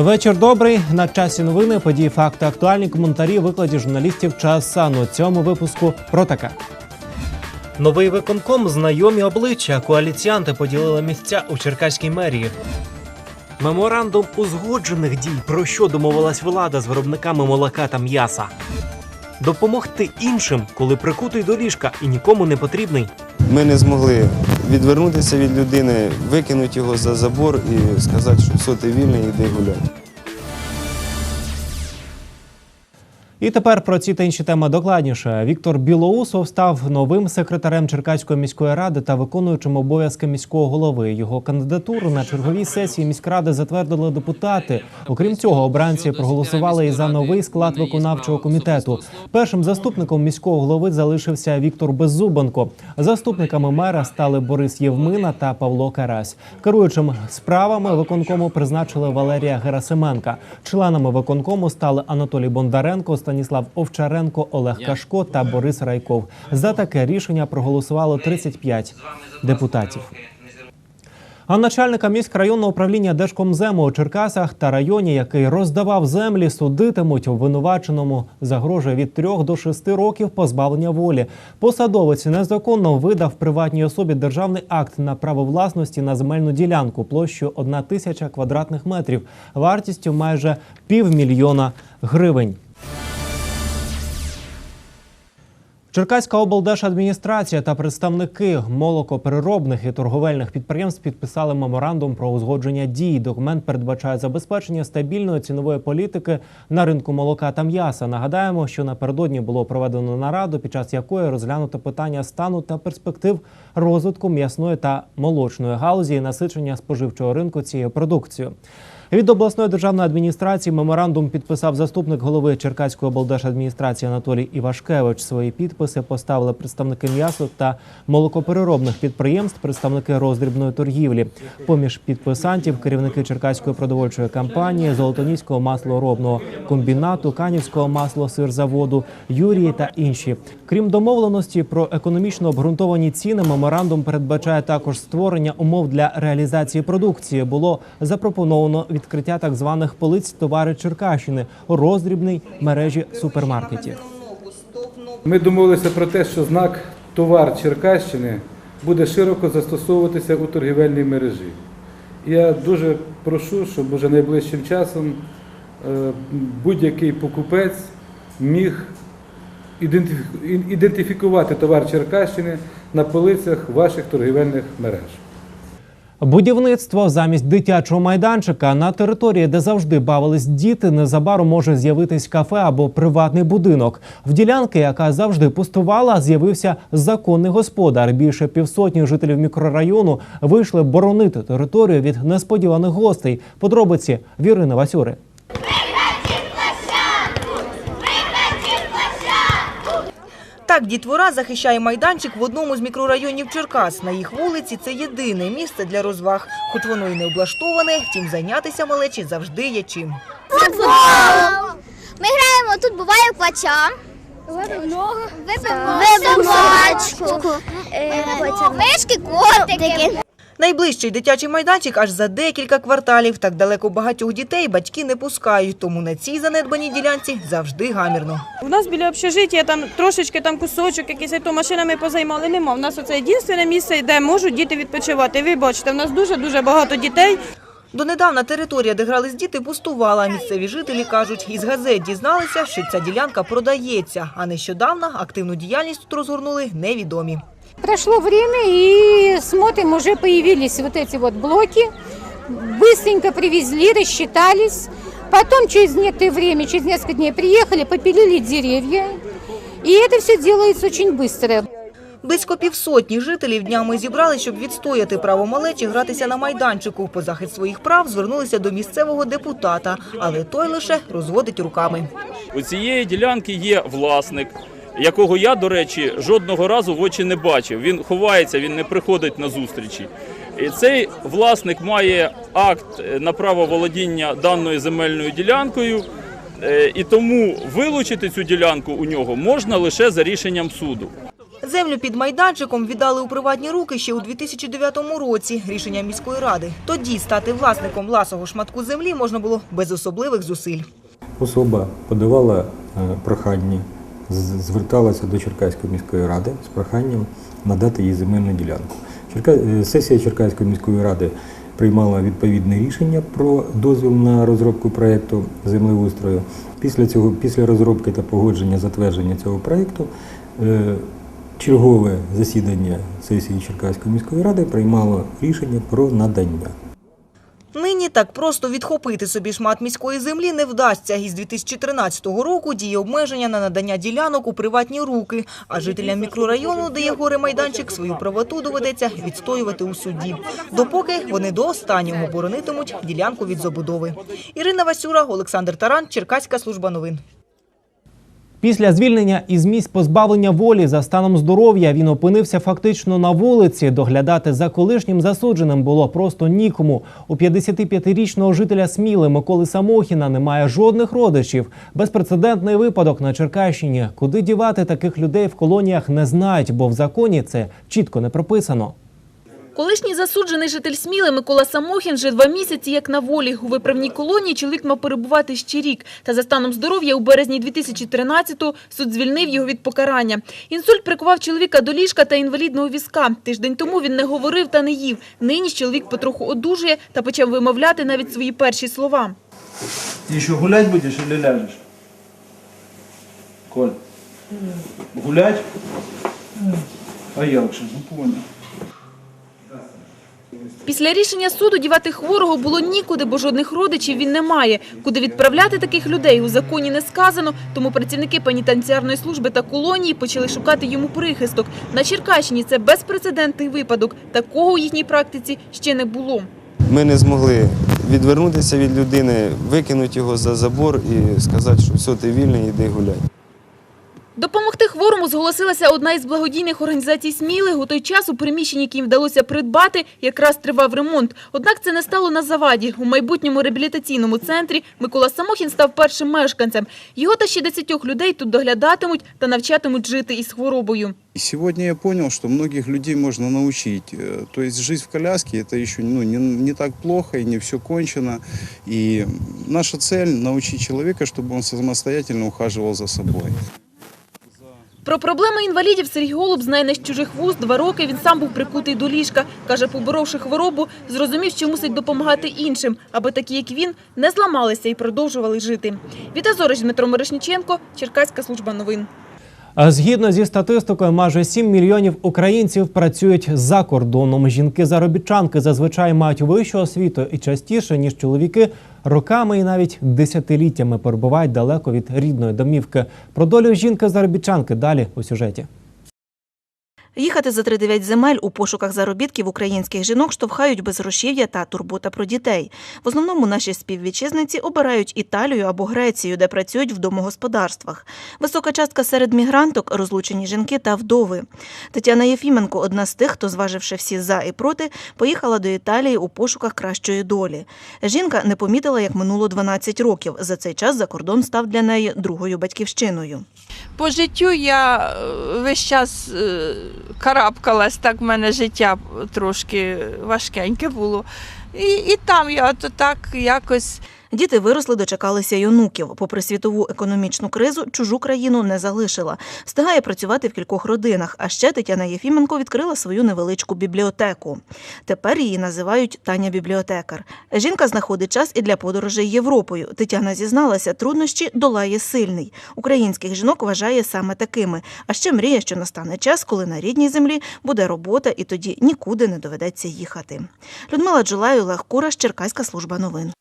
Вечір добрий. На часі новини, події, факти, актуальні коментарі, викладі журналістів час сану. У цьому випуску про таке. Новий виконком знайомі обличчя. Коаліціянти поділили місця у Черкаській мерії. Меморандум узгоджених дій, про що домовилась влада з виробниками молока та м'яса. Допомогти іншим, коли прикутий до ліжка і нікому не потрібний. Ми не змогли відвернутися від людини, викинути його за забор і сказати, що все, ти вільний, іди гуляй. І тепер про ці та інші теми докладніше. Віктор Білоусов став новим секретарем Черкаської міської ради та виконуючим обов'язки міського голови. Його кандидатуру на черговій сесії міськради затвердили депутати. Окрім цього, обранці проголосували і за новий склад виконавчого комітету. Першим заступником міського голови залишився Віктор Беззубенко. Заступниками мера стали Борис Євмина та Павло Карась. Керуючим справами виконкому призначили Валерія Герасименка. Членами виконкому стали Анатолій Бондаренко, Станіслав Овчаренко, Олег Кашко та Борис Райков. За таке рішення проголосувало 35 депутатів. А начальника міськрайонного управління Держкомзему у Черкасах та районі, який роздавав землі, судитимуть обвинуваченому загрожує від 3 до 6 років позбавлення волі. Посадовець незаконно видав приватній особі державний акт на право власності на земельну ділянку площею 1 тисяча квадратних метрів, вартістю майже півмільйона гривень. Черкаська облдержадміністрація та представники молокопереробних і торговельних підприємств підписали меморандум про узгодження дій. Документ передбачає забезпечення стабільної цінової політики на ринку молока та м'яса. Нагадаємо, що напередодні було проведено нараду, під час якої розглянуто питання стану та перспектив розвитку м'ясної та молочної галузі і насичення споживчого ринку цією продукцією. Від обласної державної адміністрації меморандум підписав заступник голови Черкаської облдержадміністрації Анатолій Івашкевич. Свої підписи поставили представники м'ясо та молокопереробних підприємств, представники роздрібної торгівлі. Поміж підписантів керівники Черкаської продовольчої компанії, Золотоніського маслоробного комбінату, Канівського маслосирзаводу, Юрії та інші. Крім домовленості про економічно обґрунтовані ціни, меморандум передбачає також створення умов для реалізації продукції. Було запропоновано відкриття так званих полиць товари Черкащини у роздрібній мережі супермаркетів. Ми домовилися про те, що знак товар Черкащини буде широко застосовуватися у торгівельній мережі. Я дуже прошу, щоб уже найближчим часом е, будь-який покупець міг ідентифікувати товар Черкащини на полицях ваших торгівельних мереж. Будівництво замість дитячого майданчика на території, де завжди бавились діти, незабаром може з'явитись кафе або приватний будинок. В ділянки, яка завжди пустувала, з'явився законний господар. Більше півсотні жителів мікрорайону вийшли боронити територію від несподіваних гостей. Подробиці Вірини Васюри. Так, дітвора захищає майданчик в одному з мікрорайонів Черкас. На їх вулиці це єдине місце для розваг. Хоч воно і не облаштоване, втім зайнятися малечі завжди є чим. Футбол! Ми граємо, тут буває квача. Вибимо собачку, мишки, котики. Найближчий дитячий майданчик аж за декілька кварталів. Так далеко багатьох дітей батьки не пускають, тому на цій занедбаній ділянці завжди гамірно. У нас біля общежиття там трошечки там кусочок, якийсь то машинами позаймали. Нема. У нас оце єдине місце, де можуть діти відпочивати. Ви бачите, у нас дуже дуже багато дітей. Донедавна територія, де грались діти, пустувала. Місцеві жителі кажуть, із газет дізналися, що ця ділянка продається. А нещодавно активну діяльність тут розгорнули невідомі. Прошло время и смотрим, уже появились вот эти вот блоки. Быстренько привезли, рассчитались. Потом через некоторое время, через несколько дней приехали, попилили деревья. И это все делается очень быстро. Близько півсотні жителів днями зібрали, щоб відстояти право малечі гратися на майданчику. По захист своїх прав звернулися до місцевого депутата, але той лише розводить руками. У цієї ділянки є власник, якого я, до речі, жодного разу в очі не бачив. Він ховається, він не приходить на зустрічі. І цей власник має акт е, на право володіння даною земельною ділянкою, е, і тому вилучити цю ділянку у нього можна лише за рішенням суду. Землю під майданчиком віддали у приватні руки ще у 2009 році. Рішення міської ради. Тоді стати власником ласого шматку землі можна було без особливих зусиль. Особа подавала е, прохання, зверталася до Черкаської міської ради з проханням надати їй земельну ділянку. Черка... е, Сесія Черкаської міської ради приймала відповідне рішення про дозвіл на розробку проєкту землеустрою. Після цього, після розробки та погодження затвердження цього проєкту, е, чергове засідання сесії Черкаської міської ради приймало рішення про надання. Так просто відхопити собі шмат міської землі не вдасться. Із 2013 року діє обмеження на надання ділянок у приватні руки. А жителям мікрорайону, де є горе майданчик, свою правоту доведеться відстоювати у суді. Допоки вони до останнього боронитимуть ділянку від забудови. Ірина Васюра, Олександр Таран, Черкаська служба новин. Після звільнення із місць позбавлення волі за станом здоров'я він опинився фактично на вулиці. Доглядати за колишнім засудженим було просто нікому. У 55-річного жителя Сміли Миколи Самохіна немає жодних родичів. Безпрецедентний випадок на Черкащині. Куди дівати таких людей в колоніях не знають, бо в законі це чітко не прописано. Колишній засуджений житель Сміли Микола Самохін вже два місяці як на волі. У виправній колонії чоловік мав перебувати ще рік. Та за станом здоров'я у березні 2013-го суд звільнив його від покарання. Інсульт прикував чоловіка до ліжка та інвалідного візка. Тиждень тому він не говорив та не їв. Нині ж чоловік потроху одужує та почав вимовляти навіть свої перші слова. Ты еще гулять будешь или ляжешь? Коль, гулять? А як же, ну понял. Після рішення суду дівати хворого було нікуди, бо жодних родичів він не має. Куди відправляти таких людей у законі не сказано, тому працівники пенітенціарної служби та колонії почали шукати йому прихисток. На Черкащині це безпрецедентний випадок. Такого у їхній практиці ще не було. Ми не змогли відвернутися від людини, викинути його за забор і сказати, що все, ти вільний, іди гуляй. Допомогти хворому зголосилася одна із благодійних організацій Сміли. У той час у приміщенні, яким вдалося придбати, якраз тривав ремонт. Однак це не стало на заваді. У майбутньому реабілітаційному центрі Микола Самохін став першим мешканцем. Його та ще десятьох людей тут доглядатимуть та навчатимуть жити із хворобою. И сегодня я понял, что многих людей можно научить. Э, То есть жизнь в коляске это еще ну, не, не так плохо и не все кончено. И наша цель научить человека, чтобы он самостоятельно ухаживал за собой. Про проблеми інвалідів Сергій Голуб знає не з чужих вуст. Два роки він сам був прикутий до ліжка. Каже, поборовши хворобу, зрозумів, що мусить допомагати іншим, аби такі, як він, не зламалися і продовжували жити. Віта Зорич, Дмитро Мирошніченко, Черкаська служба новин. Згідно зі статистикою, майже 7 мільйонів українців працюють за кордоном. Жінки-заробітчанки зазвичай мають вищу освіту і частіше, ніж чоловіки, роками і навіть десятиліттями перебувають далеко від рідної домівки. Про долю жінки-заробітчанки далі у сюжеті. Їхати за тридев'ять земель у пошуках заробітків українських жінок штовхають безгрошів'я та турбота про дітей. В основному наші співвітчизниці обирають Італію або Грецію, де працюють в домогосподарствах. Висока частка серед мігранток розлучені жінки та вдови. Тетяна Єфіменко одна з тих, хто, зваживши всі за і проти, поїхала до Італії у пошуках кращої долі. Жінка не помітила, як минуло 12 років. За цей час за кордон став для неї другою батьківщиною. По життю я е, весь час е, карабкалась, так в мене життя трошки важкеньке було. І, і там я то так якось. Діти виросли, дочекалися й онуків. Попри світову економічну кризу, чужу країну не залишила. Встигає працювати в кількох родинах. А ще Тетяна Єфіменко відкрила свою невеличку бібліотеку. Тепер її називають Таня бібліотекар. Жінка знаходить час і для подорожей Європою. Тетяна зізналася, труднощі долає сильний. Українських жінок вважає саме такими. А ще мріє, що настане час, коли на рідній землі буде робота, і тоді нікуди не доведеться їхати. Людмила Джулай, Олег Кураш, Черкаська служба новин.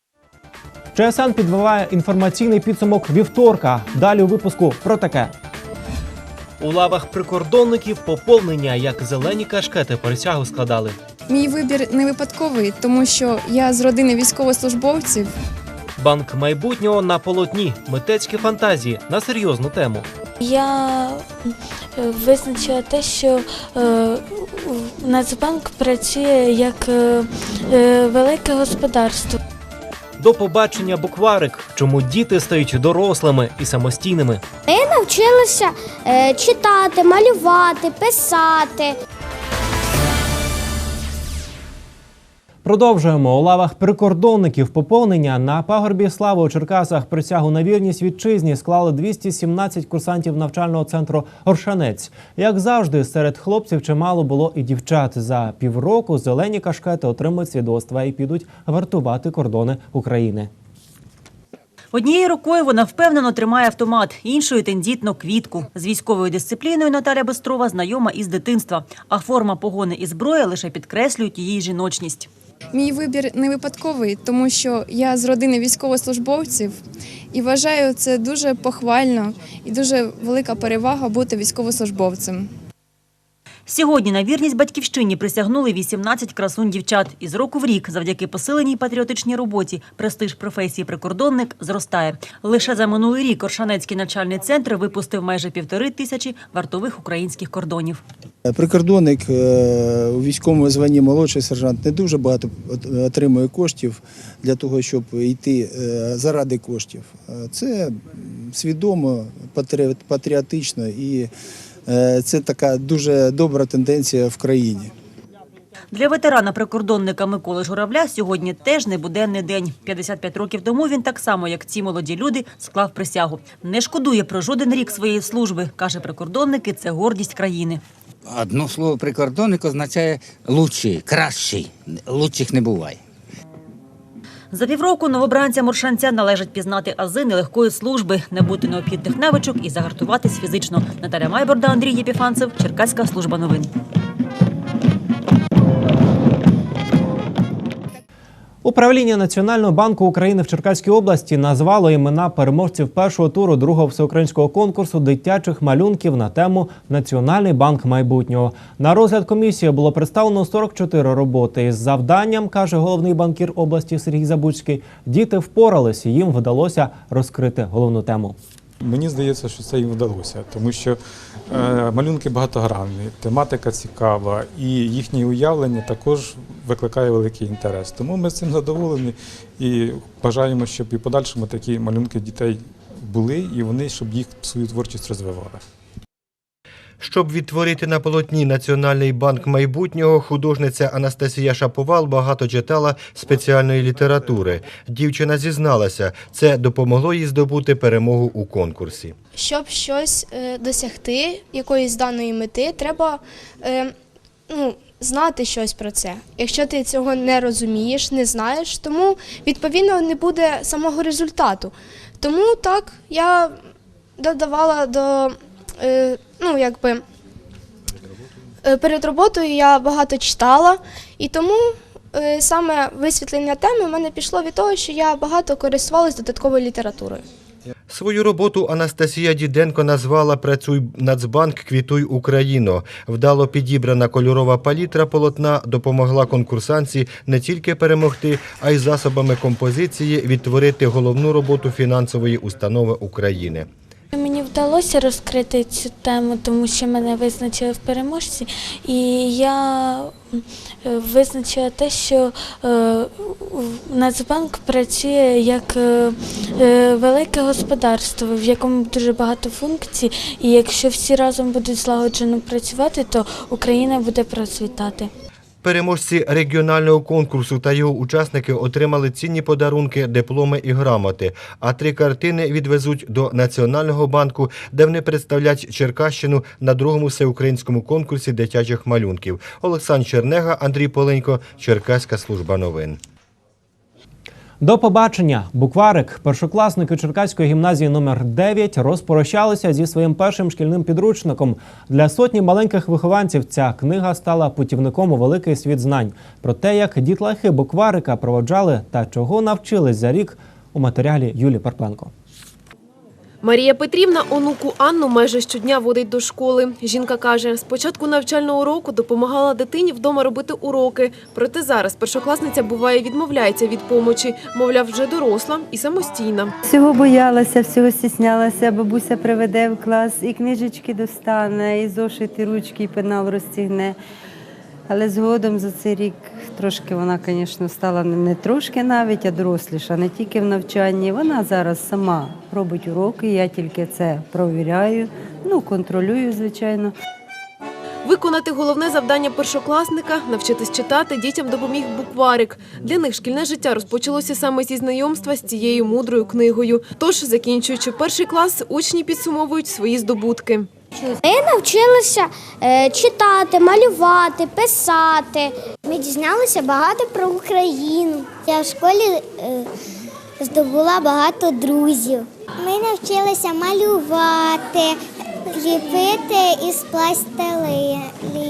ЧСН підбиває інформаційний підсумок вівторка. Далі у випуску про таке. У лавах прикордонників поповнення, як зелені кашкети присягу складали. Мій вибір не випадковий, тому що я з родини військовослужбовців. Банк майбутнього на полотні, митецькі фантазії на серйозну тему. Я е, визначила те, що е, Нацбанк працює як е, е, велике господарство. До побачення букварик, чому діти стають дорослими і самостійними. Я навчилися е, читати, малювати, писати. Продовжуємо у лавах прикордонників поповнення на пагорбі слави у Черкасах присягу на вірність вітчизні склали 217 курсантів навчального центру Оршанець. Як завжди, серед хлопців чимало було і дівчат. За півроку зелені кашкети отримують свідоцтва і підуть вартувати кордони України. Однією рукою вона впевнено тримає автомат, іншою тендітно квітку. З військовою дисципліною Наталя Бестрова знайома із дитинства, а форма погони і зброя лише підкреслюють її жіночність. Мій вибір не випадковий, тому що я з родини військовослужбовців і вважаю це дуже похвально і дуже велика перевага бути військовослужбовцем. Сьогодні на вірність батьківщині присягнули 18 красунь дівчат. І з року в рік, завдяки посиленій патріотичній роботі, престиж професії прикордонник зростає. Лише за минулий рік Оршанецький навчальний центр випустив майже півтори тисячі вартових українських кордонів. Прикордонник е, у військовому званні молодший сержант не дуже багато отримує коштів для того, щоб йти е, заради коштів. Е, Це свідомо, патріотично і е, це така дуже добра тенденція в країні. Для ветерана-прикордонника Миколи Журавля сьогодні теж небуденний день. 55 років тому він так само, як ці молоді люди, склав присягу. Не шкодує про жоден рік своєї служби. Каже, прикордонники – це гордість країни. Одно слово прикордонник означає лучший, кращий. Лучших не буває. За півроку новобранцям Моршанця належить пізнати ази нелегкої служби, не бути необхідних навичок і загартуватись фізично. Наталя Майборда, Андрій Єпіфанцев, Черкаська служба новин. Управління Національного банку України в Черкаській області назвало імена переможців першого туру другого всеукраїнського конкурсу дитячих малюнків на тему Національний банк майбутнього. На розгляд комісії було представлено 44 роботи. Із завданням каже головний банкір області Сергій Забуцький. Діти впоралися, їм вдалося розкрити головну тему. Мені здається, що це їм вдалося, тому що е, малюнки багатогранні, тематика цікава, і їхнє уявлення також викликає великий інтерес. Тому ми з цим задоволені і бажаємо, щоб і подальшому такі малюнки дітей були, і вони щоб їх свою творчість розвивали. Щоб відтворити на полотні Національний банк майбутнього, художниця Анастасія Шаповал багато читала спеціальної літератури. Дівчина зізналася, це допомогло їй здобути перемогу у конкурсі. Щоб щось е, досягти, якоїсь даної мети, треба е, ну, знати щось про це. Якщо ти цього не розумієш, не знаєш, тому відповідно не буде самого результату. Тому так я додавала до е, ну, якби. е, Перед роботою я багато читала, і тому е, саме висвітлення теми в мене пішло від того, що я багато користувалась додатковою літературою. Свою роботу Анастасія Діденко назвала Працюй Нацбанк, квітуй Україно. Вдало підібрана кольорова палітра полотна допомогла конкурсанці не тільки перемогти, а й засобами композиції відтворити головну роботу фінансової установи України. Мені вдалося розкрити цю тему, тому що мене визначили в переможці, і я е, визначила те, що е, Нацбанк працює як е, велике господарство, в якому дуже багато функцій, і якщо всі разом будуть злагоджено працювати, то Україна буде процвітати. Переможці регіонального конкурсу та його учасники отримали цінні подарунки, дипломи і грамоти. А три картини відвезуть до Національного банку, де вони представлять Черкащину на другому всеукраїнському конкурсі дитячих малюнків. Олександр Чернега, Андрій Поленько, Черкаська служба новин. До побачення. Букварик, першокласники Черкаської гімназії номер 9 розпрощалися зі своїм першим шкільним підручником. Для сотні маленьких вихованців ця книга стала путівником у великий світ знань. Про те, як дітлахи букварика проводжали та чого навчились за рік у матеріалі Юлі Парпенко. Марія Петрівна онуку Анну майже щодня водить до школи. Жінка каже, з початку навчального року допомагала дитині вдома робити уроки. Проте зараз першокласниця буває відмовляється від помочі. Мовляв, вже доросла і самостійна. Всього боялася, всього стіснялася. Бабуся приведе в клас, і книжечки достане, і зошит, і ручки, і пенал розтягне. Але згодом за цей рік трошки вона, звісно, стала не- трошки навіть, а доросліша, не тільки в навчанні. Вона зараз сама робить уроки, я тільки це провіряю, ну, контролюю, звичайно. Виконати головне завдання першокласника навчитись читати дітям допоміг букварик. Для них шкільне життя розпочалося саме зі знайомства з цією мудрою книгою. Тож, закінчуючи перший клас, учні підсумовують свої здобутки. Ми навчилися е, читати, малювати, писати. Ми дізналися багато про Україну. Я в школі е, здобула багато друзів. Ми навчилися малювати, ліпити із пластилину.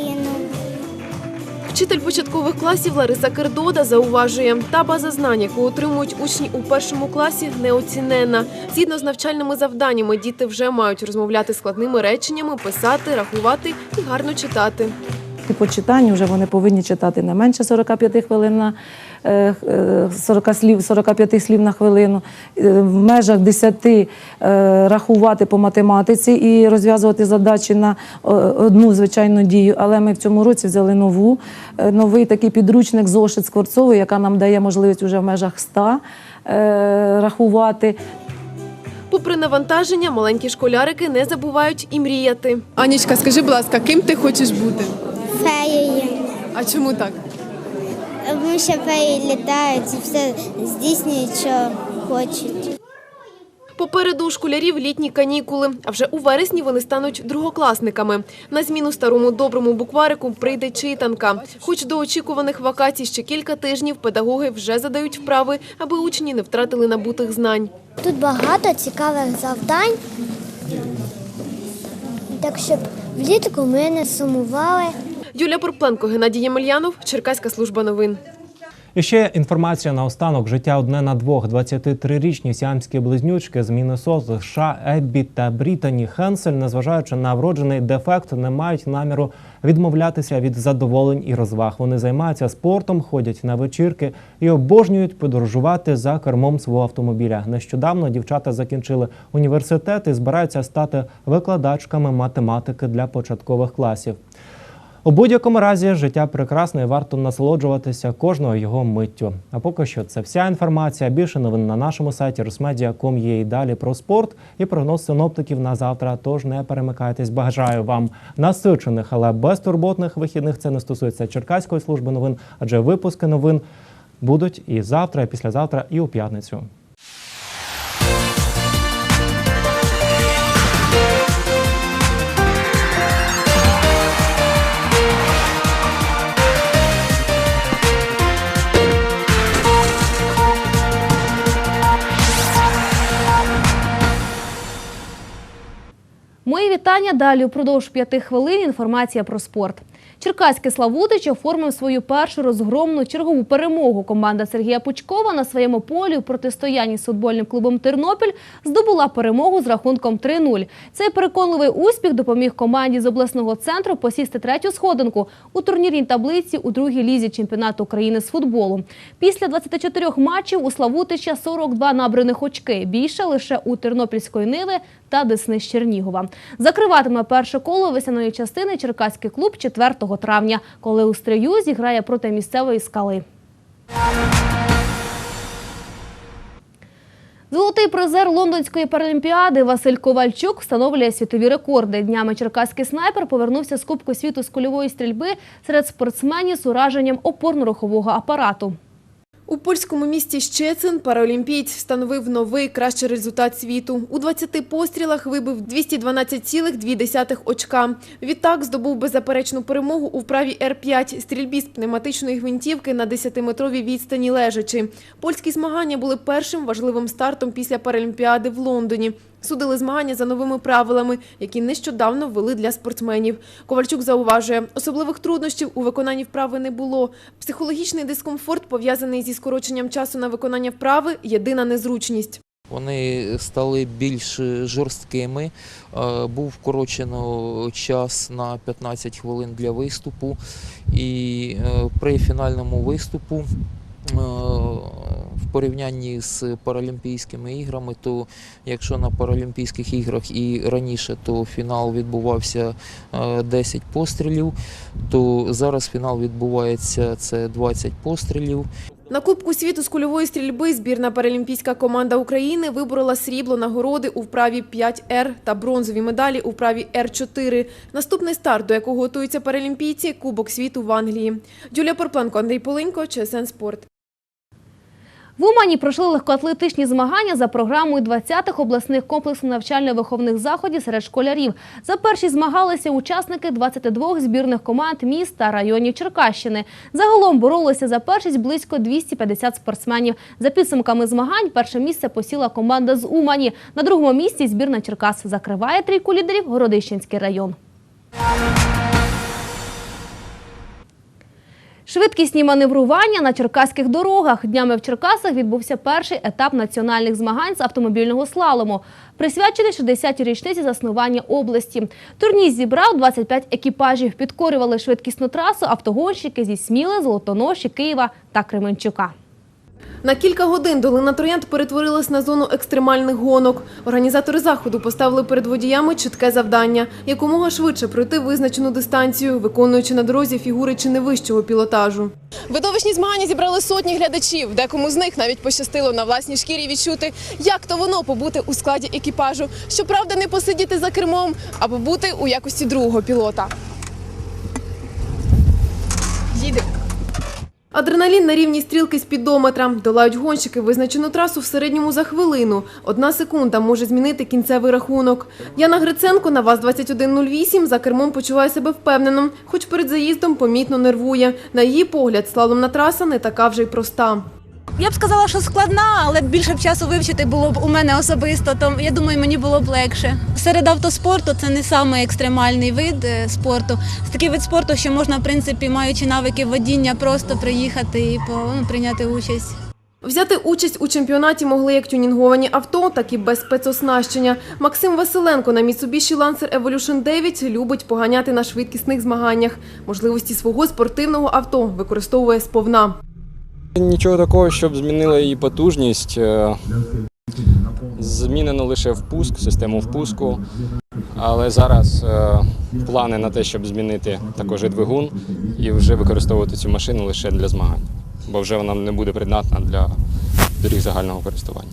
Вчитель початкових класів Лариса Кердода зауважує, та база знань, яку отримують учні у першому класі, неоціненна. Згідно з навчальними завданнями, діти вже мають розмовляти складними реченнями, писати, рахувати і гарно читати. І по читанню вже вони повинні читати не менше 45 хвилин на е, е, 40 слів, 45 слів на хвилину, е, в межах 10 е, рахувати по математиці і розв'язувати задачі на е, одну звичайну дію. Але ми в цьому році взяли нову, е, новий такий підручник зошит Скворцової, яка нам дає можливість вже в межах 100 е, рахувати. Попри навантаження, маленькі школярики не забувають і мріяти. Анічка, скажи, будь ласка, ким ти хочеш бути? Феєю. А чому так? Тому що феї літають і все здійснюють, що хочуть. Попереду у школярів літні канікули, а вже у вересні вони стануть другокласниками. На зміну старому доброму букварику прийде читанка. Хоч до очікуваних вакацій ще кілька тижнів педагоги вже задають вправи, аби учні не втратили набутих знань. Тут багато цікавих завдань, так щоб влітку ми не сумували. Юлія Порпленко, Геннадій Ємельянов, Черкаська служба новин. І ще інформація на останок. Життя одне на двох 23-річні сіамські близнючки з Міннесоти, США Еббі та Брітані Хенсель, незважаючи на вроджений дефект, не мають наміру відмовлятися від задоволень і розваг. Вони займаються спортом, ходять на вечірки і обожнюють подорожувати за кермом свого автомобіля. Нещодавно дівчата закінчили університет і збираються стати викладачками математики для початкових класів. У будь-якому разі життя прекрасне і варто насолоджуватися кожною його миттю. А поки що це вся інформація. Більше новин на нашому сайті rusmedia.com є і далі про спорт і прогноз синоптиків на завтра. Тож не перемикайтесь. Бажаю вам насичених, але безтурботних вихідних. Це не стосується Черкаської служби новин, адже випуски новин будуть і завтра, і післязавтра, і у п'ятницю. Мої вітання далі упродовж п'яти хвилин. Інформація про спорт. Черкаський Славутич оформив свою першу розгромну чергову перемогу. Команда Сергія Пучкова на своєму полі у протистоянні з футбольним клубом Тернопіль здобула перемогу з рахунком 3-0. Цей переконливий успіх допоміг команді з обласного центру посісти третю сходинку у турнірній таблиці у другій лізі чемпіонату України з футболу. Після 24 матчів у Славутича 42 набраних очки. Більше лише у Тернопільської Ниви та Десни з Чернігова. Закриватиме перше коло весняної частини черкаський клуб 4 травня, коли у стрию зіграє проти місцевої скали. Золотий призер лондонської паралімпіади Василь Ковальчук встановлює світові рекорди. Днями черкаський снайпер повернувся з Кубку світу з кульової стрільби серед спортсменів з ураженням опорно-рухового апарату. У польському місті Щецин паралімпієць встановив новий кращий результат світу. У 20 пострілах вибив 212,2 очка. Відтак здобув беззаперечну перемогу у вправі Р-5 стрільбі з пневматичної гвинтівки на 10-метровій відстані лежачи. Польські змагання були першим важливим стартом після паралімпіади в Лондоні. Судили змагання за новими правилами, які нещодавно ввели для спортсменів. Ковальчук зауважує, особливих труднощів у виконанні вправи не було. Психологічний дискомфорт, пов'язаний зі скороченням часу на виконання вправи, єдина незручність. Вони стали більш жорсткими. Е, Був вкорочено час на 15 хвилин для виступу. І е, при фінальному виступу в порівнянні з Паралімпійськими іграми, то якщо на Паралімпійських іграх і раніше то фінал відбувався е, 10 пострілів, то зараз фінал відбувається це 20 пострілів. На Кубку світу з кульової стрільби збірна паралімпійська команда України виборола срібло нагороди у вправі 5Р та бронзові медалі у вправі Р4. Наступний старт, до якого готуються паралімпійці – Кубок світу в Англії. Юлія Порпленко, Андрій Полинько, ЧСН Спорт. В Умані пройшли легкоатлетичні змагання за програмою 20-х обласних комплексів навчально-виховних заходів серед школярів. За перші змагалися учасники 22 збірних команд міст та районів Черкащини. Загалом боролися за першість близько 250 спортсменів. За підсумками змагань перше місце посіла команда з Умані. На другому місці збірна Черкас закриває трійку лідерів Городищенський район. Швидкісні маневрування на черкаських дорогах. Днями в Черкасах відбувся перший етап національних змагань з автомобільного слалому, присвячений 60-й річниці заснування області. Турнір зібрав 25 екіпажів. Підкорювали швидкісну трасу автогонщики зі Сміли, Золотоноші, Києва та Кременчука. На кілька годин долина Троянд перетворилась на зону екстремальних гонок. Організатори заходу поставили перед водіями чітке завдання – якомога швидше пройти визначену дистанцію, виконуючи на дорозі фігури чи не вищого пілотажу. Видовищні змагання зібрали сотні глядачів. Декому з них навіть пощастило на власній шкірі відчути, як то воно побути у складі екіпажу. Щоправда, не посидіти за кермом, а побути у якості другого пілота. Адреналін на рівні стрілки спідометра. Долають гонщики визначену трасу в середньому за хвилину. Одна секунда може змінити кінцевий рахунок. Яна Гриценко на ВАЗ-2108 за кермом почуває себе впевнено, хоч перед заїздом помітно нервує. На її погляд, слаломна траса не така вже й проста. Я б сказала, що складна, але більше б часу вивчити було б у мене особисто, то я думаю, мені було б легше. Серед автоспорту це не самий екстремальний вид е, спорту. Це такий вид спорту, що можна, в принципі, маючи навики водіння, просто приїхати і ну, прийняти участь. Взяти участь у чемпіонаті могли як тюнінговані авто, так і без спецоснащення. Максим Василенко на Mitsubishi Lancer Evolution 9 любить поганяти на швидкісних змаганнях. Можливості свого спортивного авто використовує сповна. Нічого такого, щоб змінила її потужність. Е, Змінено лише впуск, систему впуску. Але зараз е, плани на те, щоб змінити також і двигун і вже використовувати цю машину лише для змагань, бо вже вона не буде придатна для доріг загального користування.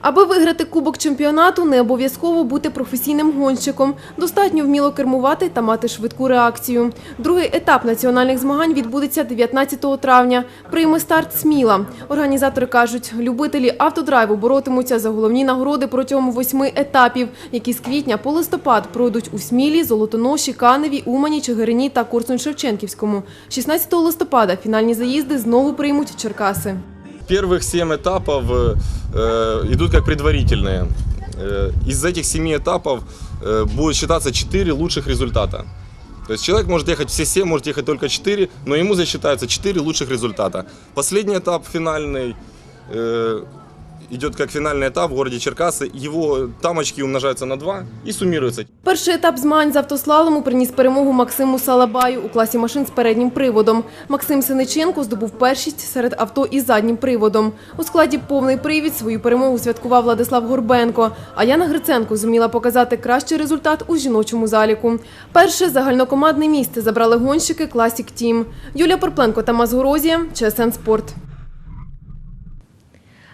Аби виграти кубок чемпіонату, не обов'язково бути професійним гонщиком. Достатньо вміло кермувати та мати швидку реакцію. Другий етап національних змагань відбудеться 19 травня. Прийме старт Сміла. Організатори кажуть, любителі автодрайву боротимуться за головні нагороди протягом восьми етапів, які з квітня по листопад пройдуть у Смілі, Золотоноші, Каневі, Умані, Чигирині та Корсунь-Шевченківському. 16 листопада фінальні заїзди знову приймуть Черкаси Первых семь этапов э, идут как предварительные. Э, из этих семи этапов э, будет считаться 4 лучших результата. То есть человек может ехать все 7, может ехать только 4, но ему засчитается 4 лучших результата. Последний этап финальный э, идет как финальный этап в городе Черкасы. Его там очки умножаются на 2 и суммируются. Перший етап змагань з автослалому приніс перемогу Максиму Салабаю у класі машин з переднім приводом. Максим Синиченко здобув першість серед авто із заднім приводом. У складі повний привід свою перемогу святкував Владислав Горбенко. А Яна Гриценко зуміла показати кращий результат у жіночому заліку. Перше загальнокомандне місце забрали гонщики Classic Team. Юлія Порпленко, Тамас Горозія, ЧСН Спорт.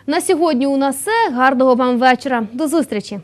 На сьогодні у нас все. Гарного вам вечора. До зустрічі!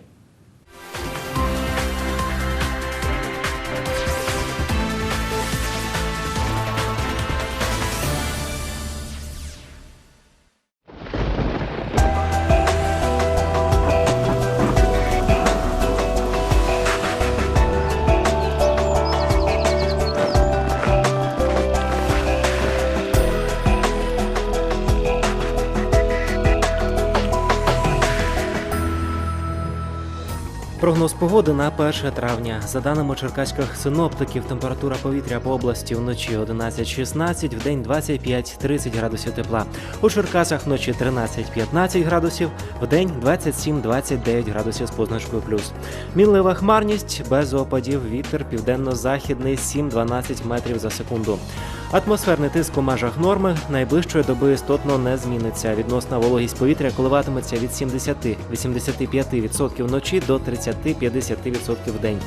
Прогноз погоди на 1 травня. За даними черкаських синоптиків, температура повітря по області вночі 11-16, вдень 25-30 градусів тепла. У Черкасах вночі 13-15 градусів, вдень 27-29 градусів з позначкою плюс. Мінлива хмарність без опадів, вітер південно-західний 7-12 метрів за секунду. Атмосферний тиск у межах норми найближчої доби істотно не зміниться. Відносна вологість повітря коливатиметься від 70-85% вночі до 30-50% в день.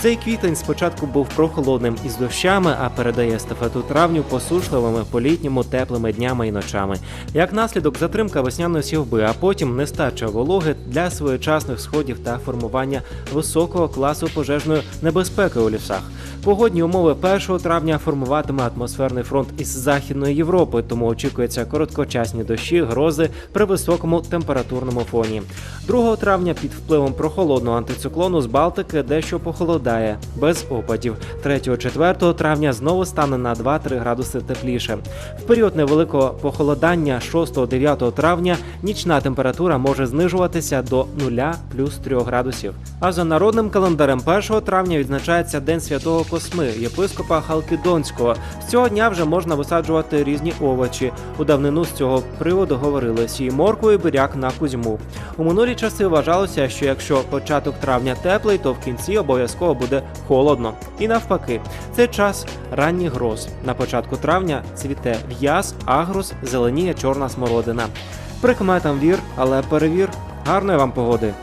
Цей квітень спочатку був прохолодним із дощами, а передає естафету травню посушливими по-літньому теплими днями і ночами. Як наслідок затримка весняної сівби, а потім нестача вологи для своєчасних сходів та формування високого класу пожежної небезпеки у лісах. Погодні умови 1 травня формуватиме атмосферний фронт із західної Європи, тому очікується короткочасні дощі, грози при високому температурному фоні. 2 травня під впливом прохолодного антициклону з Балтики дещо похолодає без опадів. 3-4 травня знову стане на 2-3 градуси тепліше. В період невеликого похолодання 6-9 травня нічна температура може знижуватися до 0 плюс 3 градусів. А за народним календарем 1 травня відзначається День святого Косми, єпископа Халкідонського. З цього дня вже можна висаджувати різні овочі. У давнину з цього приводу говорили сій моркву і буряк на кузьму. У минулі часи вважалося, що якщо початок травня теплий, то в кінці обов'язково буде холодно. І навпаки, це час ранніх гроз. На початку травня цвіте в'яз, агрус, зеленіє чорна смородина. Прикметам вір, але перевір. Гарної вам погоди!